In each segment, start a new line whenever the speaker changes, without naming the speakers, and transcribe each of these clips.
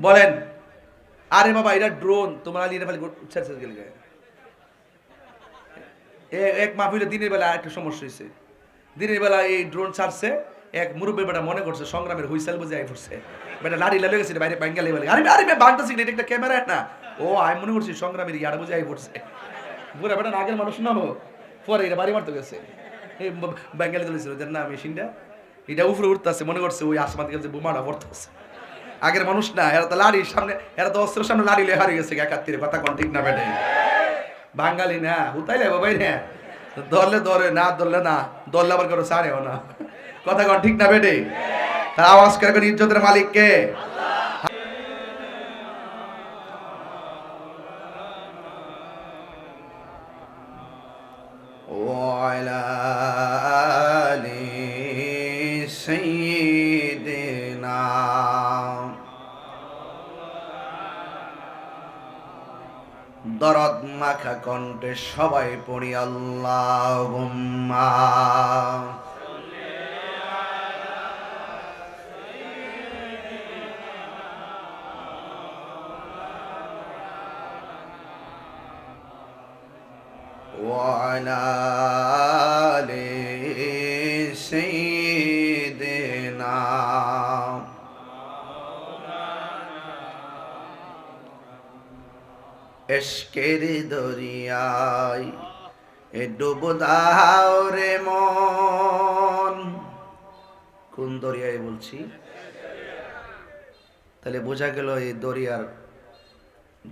বলেন, আরে বাবা, এটা ড্রোন তোমার আলী এটা ছেড়ে ছেড়ে গেলে এক মাহফিলে দিনের বেলা একটা সমস্যা হয়েছে দিনের বেলা এই ড্রোন ছাড়ছে, এক মুরব্বী বেটা মনে করছে, সংগ্রামের হুইসেল বুঝে আই পড়ছে। বেটা লাড়ি লাগে গেছে বাইরে বাঙ্গালি বলে আরে আরে বাংলাদেশ এটা একটা ক্যামেরা না। ও, আমি মনে করছি সংগ্রামের ইয়ারা বুঝে আই পড়ছে। বুড়া বেটা আগের মানুষ না হো পরে এটা বাড়ি মারতে গেছে। এই ব- বাঙ্গালি তুলেছিল যে না মেশিনটা এটা উপরে উঠতেছে, মনে করছে ওই আসমান যে বোমাটা পড়তেছে। আগের মানুষ না, এরা তো লাড়ির সামনে, এরা তো অস্ত্রের সামনে লাড়ি লেহারি গেছে একাত্তরে, কথা কোন ঠিক না বেটে? বাঙালি না হুতাইলে বাবাই না। ধরলে ধরে, না ধরলে না, ধরলে আবার কারও সারেও না। কথা কোন ঠিক না বেটে? তার আওয়াজ করে, ইজ্জতের মালিক কে
দরদ মাখা কণ্ঠে সবাই পড়ি আল্লাহ وعلى এসকের দরিয়ায়, এ ডুব দাও রে মন। কোন দরিয়ায় বলছি? তাহলে বোঝা গেল এই দরিয়ার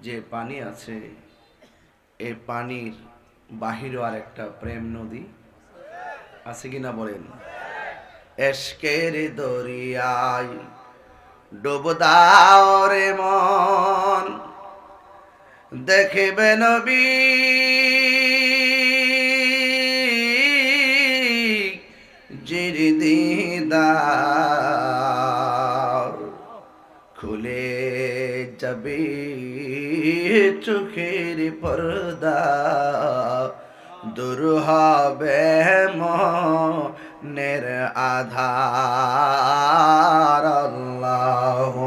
যে পানি আছে এই পানির বাহিরও আর একটা প্রেম নদী আছে কিনা বলেন? এসকের দরিয়ায় ডুব দাও রে মন। দেখবে নবী। জির দিদার খুলে যাবে চোখের পর্দা। দূর হবে মনের আধার। আল্লাহুম্মা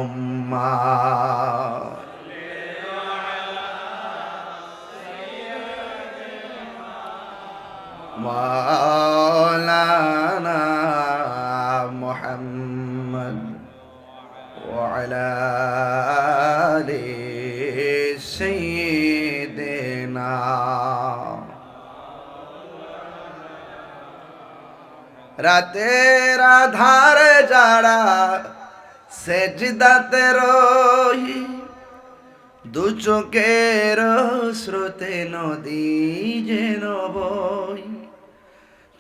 سيدنا রাতের আধার যারা সেজদাতে রহি দু চোখের স্রোতে নদী যেন বই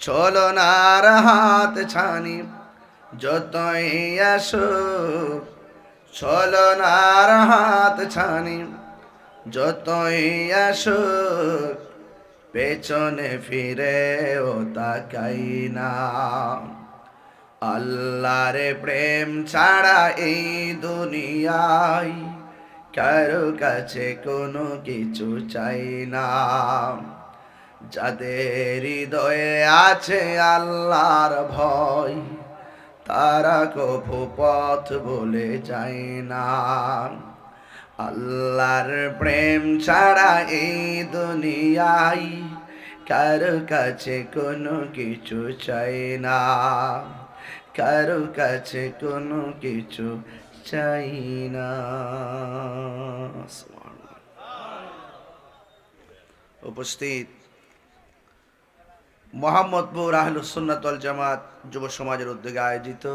ছলনার হাত ছানি যতই আসো ছলনার হাত ছানি যতই আসো পেছনে ফিরে ও তাকাই না। আল্লাহর প্রেম ছাড়া এই দুনিয়ায় কারও কাছে কোনো কিছু চাই না। যাদের হৃদয়ে আছে আল্লাহর ভয়, তারা কভু পথ বলে যায় না। আল্লাহর প্রেম ছাড়া এই দুনিয়ায় কারও কাছে কোনো কিছু চাই না। কারও কাছে কোনো কিছু চাই না। উপস্থিত মোহাম্মদপুর আহলুসুন্নাতল জামাত যুব সমাজের উদ্যোগে আয়োজিত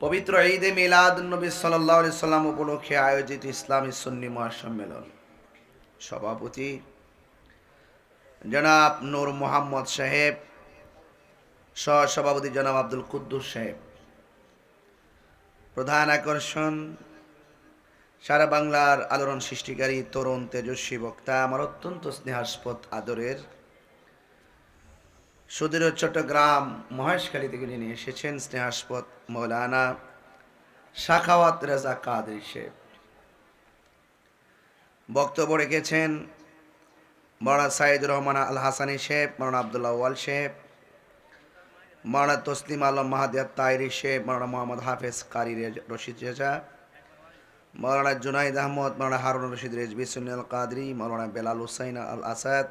পবিত্র ঈদে মিলাদ নবী সাল্লাহ সাল্লাম উপলক্ষে আয়োজিত ইসলামী সুন্নি মহাসম্মেলন। সভাপতি জনাব নূর মোহাম্মদ সাহেব, সহসভাপতি জনাব আব্দুল কুদ্দুস সাহেব, প্রধান আকর্ষণ, সারা বাংলার আলোড়ন সৃষ্টিকারী তরুণ, তেজস্বী বক্তা, আমার অত্যন্ত স্নেহাস্পদ, আদরের সুদূর চট্টগ্রাম মহেশখালী থেকে নিয়ে এসেছেন স্নেহাস্পদ মৌলানা শাখাওয়াত রেজা কাদের শেখ বক্তব্য রেখেছেন মৌলানা সাইদুর রহমান আল হাসানি শেখ মৌলানা আবদুল্লাহ ওয়াল শেখ মাওলানা তসলিম আলম মাহাদিয়া তাইরি শেখ মাওলানা মোহাম্মদ হাফেজ কারি রশিদ রেজা মাওলানা জুনাইদ আহমদ মাওলানা হারুন রশিদ রেজবি সুনিল কাদরি মাওলানা বেলাল হুসাইন আল আসাদ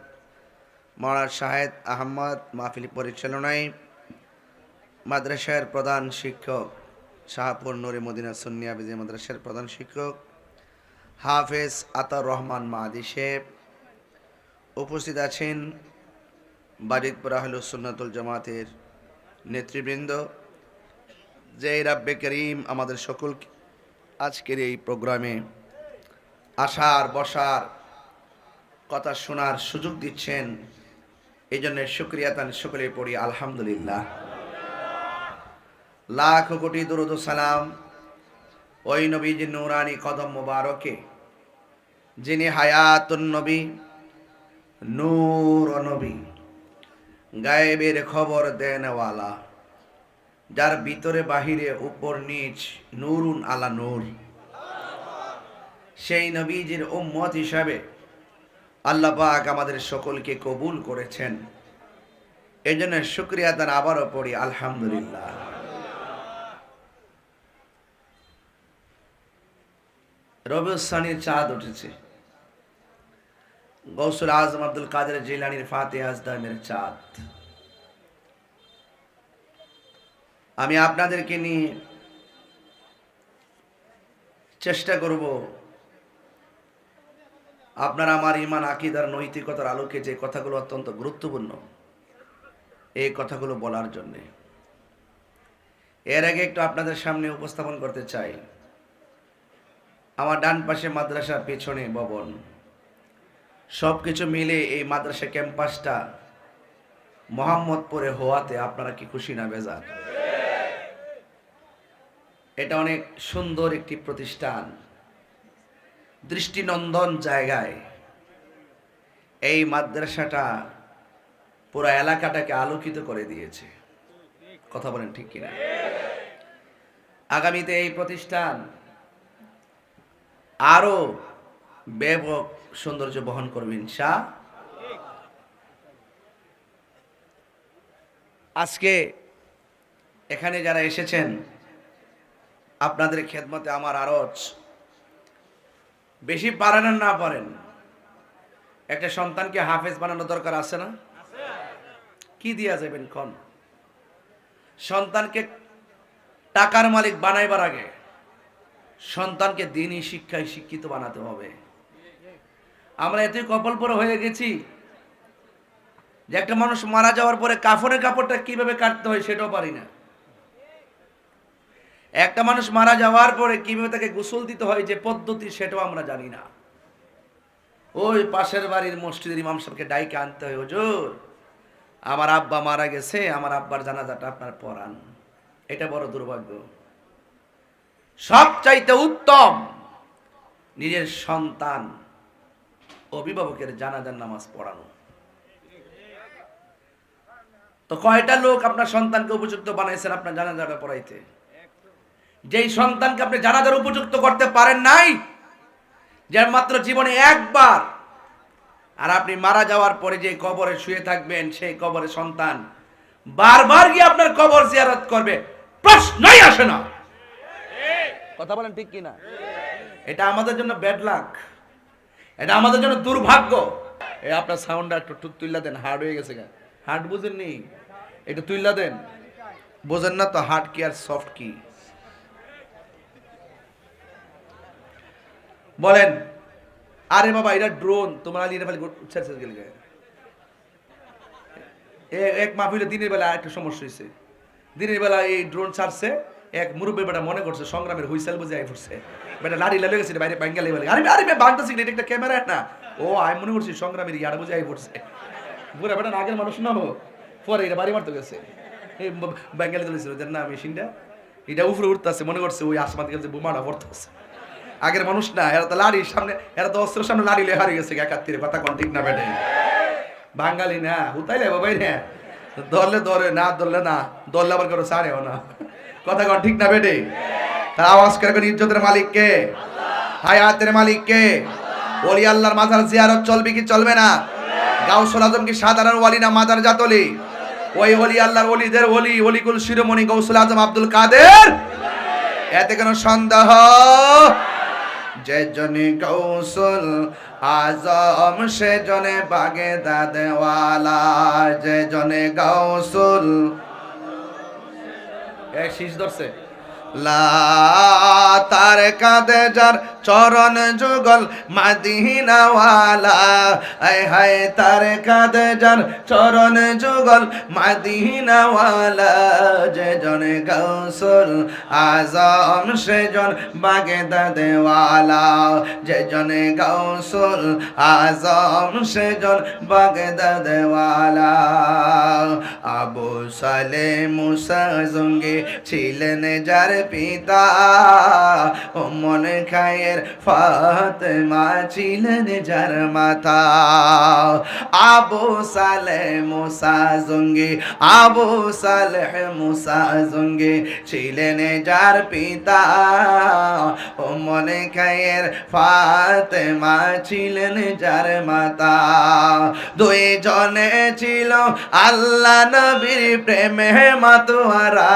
মাওলানা শাহেদ আহমদ মাহফিল পরিচালনায় মাদ্রাসার প্রধান শিক্ষক শাহপুর নুরে মদিনা সুন্নিয়া বিজয় মাদ্রাসার প্রধান শিক্ষক হাফেজ আতার রহমান মাহাদি শেখ উপস্থিত আছেন বাজিতপুর আহলু সুন্নাতুল জামাতের নেতৃবৃন্দ। যে রাব্বে করিম আমাদের সকল আজকের এই প্রোগ্রামে আসার বসার কথা শোনার সুযোগ দিচ্ছেন এই জন্য শুক্রিয়া তান সকলে পড়ি আলহামদুলিল্লাহ। লাখ কোটি দরুদ সালাম ওই নবীজি নুরানি কদম মোবারকে, যিনি হায়াতুন নবী, নূর নবী, গায়েবের খবর দেনওয়ালা, যার ভিতরে বাহিরে উপর নিচ নুরুন আলা নূর। সেই নবীজির উম্মত হিসাবে আল্লাহ আমাদের সকলকে কবুল করেছেন। এই জন্য শুক্রিয়া তার আবারও পড়ি, আলহামদুলিল্লাহ। রবিউসানির চাঁদ উঠেছে। গৌসুল আজম আব্দুল কাদের জিলানির ফাতে আজদামের চাঁদ। আমি আপনাদেরকে নিয়ে চেষ্টা করব আপনার আমার ইমান আকিদার, নৈতিকতার আলোকে যে কথাগুলো অত্যন্ত গুরুত্বপূর্ণ, এই কথাগুলো বলার জন্যে। এর আগে একটু আপনাদের সামনে উপস্থাপন করতে চাই। আমার ডান পাশে মাদ্রাসার পেছনে ভবন। সব কিছু মিলে এই মাদ্রাসা ক্যাম্পাসটা মোহাম্মদপুরে হওয়াতে আপনারা কি খুশি না বেজার? এটা অনেক সুন্দর একটি প্রতিষ্ঠান। দৃষ্টিনন্দন জায়গায়। এই মাদ্রাসাটা পুরো এলাকাটাকে আলোকিত করে দিয়েছে। কথা বলেন ঠিক কিনা? আগামীতে এই প্রতিষ্ঠান আরও ব্যাপক সৌন্দর্য বহন করবে ইনশা। আজকে এখানে যারা এসেছেন, আপনাদের খেদমতে আমার আরজ। বেশি পারেন না পারেন? একটা সন্তানকে হাফেজ বানানো দরকার আছে না? কি দিয়া যাবেন কন? সন্তানকে টাকার মালিক বানাইবার আগে সন্তানকে দিনই শিক্ষায় শিক্ষিত বানাতে হবে। আমরা এতই কপাল পরে হয়ে গেছি যে একটা মানুষ মারা যাওয়ার পরে কাফনের কাপড়টা কীভাবে কাটতে হয় সেটাও পারি না। একটা মানুষ মারা যাওয়ার পরে কীভাবে তাকে গোসল দিতে হয়, যে পদ্ধতি সেটাও আমরা জানি না। ওই পাশের বাড়ির মসজিদের ইমাম সাহেবকে ডাইকে আনতে হয়, হুজুর, আমার আব্বা মারা গেছে, আমার আব্বার জানাজাটা আপনার পড়ান এটা বড় দুর্ভাগ্য। সবচাইতে উত্তম নিজের সন্তান, অভিভাবকের জানাজার নামাজ পড়ানো। তো কয়টা লোক আপনার সন্তানকে উপযুক্ত বানাইছেন আপনার জানাজাটা পড়াইতে? যেই সন্তানকে আপনি জানাজার উপযুক্ত করতে পারেন নাই যার মাত্র জীবনে একবার, আর আপনি মারা যাওয়ার পরে যে কবরে শুয়ে থাকবেন, সেই কবরে সন্তান বারবার গিয়ে আপনার কবর জিয়ারত করবে, প্রশ্নই আসে না। কথা বলেন ঠিক কিনা? এটা আমাদের জন্য ব্যাড লাক এটা আমাদের জন্য দুর্ভাগ্য। এই আপনার সাউন্ডটা একটু টু- তুইলা দেন হার্ড হয়ে গেছে হার্ড বুঝেন নি একটু তুইলা দেন। বোঝেন না তো হার্ড কি আর সফট কি? বলেন, আরে বাবা এটা ড্রোন তোমার আলী ফালি ছেড়ে ছেড়ে গেলে। এক মাহফিলে দিনের বেলা একটা সমস্যা হয়েছে দিনের বেলা এই ড্রোন ছাড়ছে, এক মুরব্বী বেটা মনে করছে, সংগ্রামের হুইসেল বুঝে আই পড়ছে বেটা লাড়ি লাগে গেছে বাইরে বাঙ্গালি বলে আরে আরে বাংলাদেশ এটা একটা ক্যামেরা না। ও, আমি মনে করছি সংগ্রামের ইয়ার বুঝে আই পড়ছে বুড়া বেটা আগের মানুষ না হো পরে এটা বাড়ি মারতে গেছে। এই বাঙ্গালি তুলেছিল যে না, মেশিনটা, এটা উপরে উঠতেছে, মনে করছে ওই আসমান যে বোমাটা পড়তেছে। আগের মানুষ না, এরা তো লাড়ির সামনে, এরা তো অস্ত্রের সামনে লাড়ি লে হারিয়ে গেছে একাত্তরে কথা কোন ঠিক না বেটে? বাঙালি না হুতাইলে বাবাই না ধরলে ধরে, না ধরলে না, ধরলে আবার কারও ছাড়েও না। কথা কোন ঠিক না বেটে? তার আওয়াজ করবেন ইজ্জতের মালিক কে? হায়াতের মালিক কে? ওলি আল্লাহর মাজার জিয়ারত চলবে কি চলবে না? গাউসুল আজম কি সাধারণ ওয়ালি না মাজার জাতলি
ওই হলি আল্লাহর ওলিদের ওলি, ওলিকুল শিরোমণি গৌসুল আজম আব্দুল কাদের? এতে কোনো সন্দেহ যে জনে কৌশল আজম সে জনে বাগে দাদেওয়ালা যে জনে কৌশল। এক শীষ ধরছে। লা তার কাঁদে যার চরণ যুগল মাদিনাওয়ালা। আয় হায় তার কাঁদে যার চরণ যুগল মাদিনাওয়ালা। যে জনে গৌসুল আজম সে জন বাগে দাদেওয়ালা যে জনে গৌসুল আজম সে জন বাগে দাদেওয়ালা আবু সালে মুসা জঙ্গে ছিলেন যার পিতা। ও মনে খায়ের ফাতেমা ছিলেন যার মাতা। আবু সালে মুসা জঙ্গে, আবু সালে মুসা জঙ্গে ছিলেন যার পিতা। ও মনে খায়ের ফাতেমা ছিলেন যার মাতা। দুই জনে ছিল আল্লাহ নবীর প্রেমে মাতোয়ারা।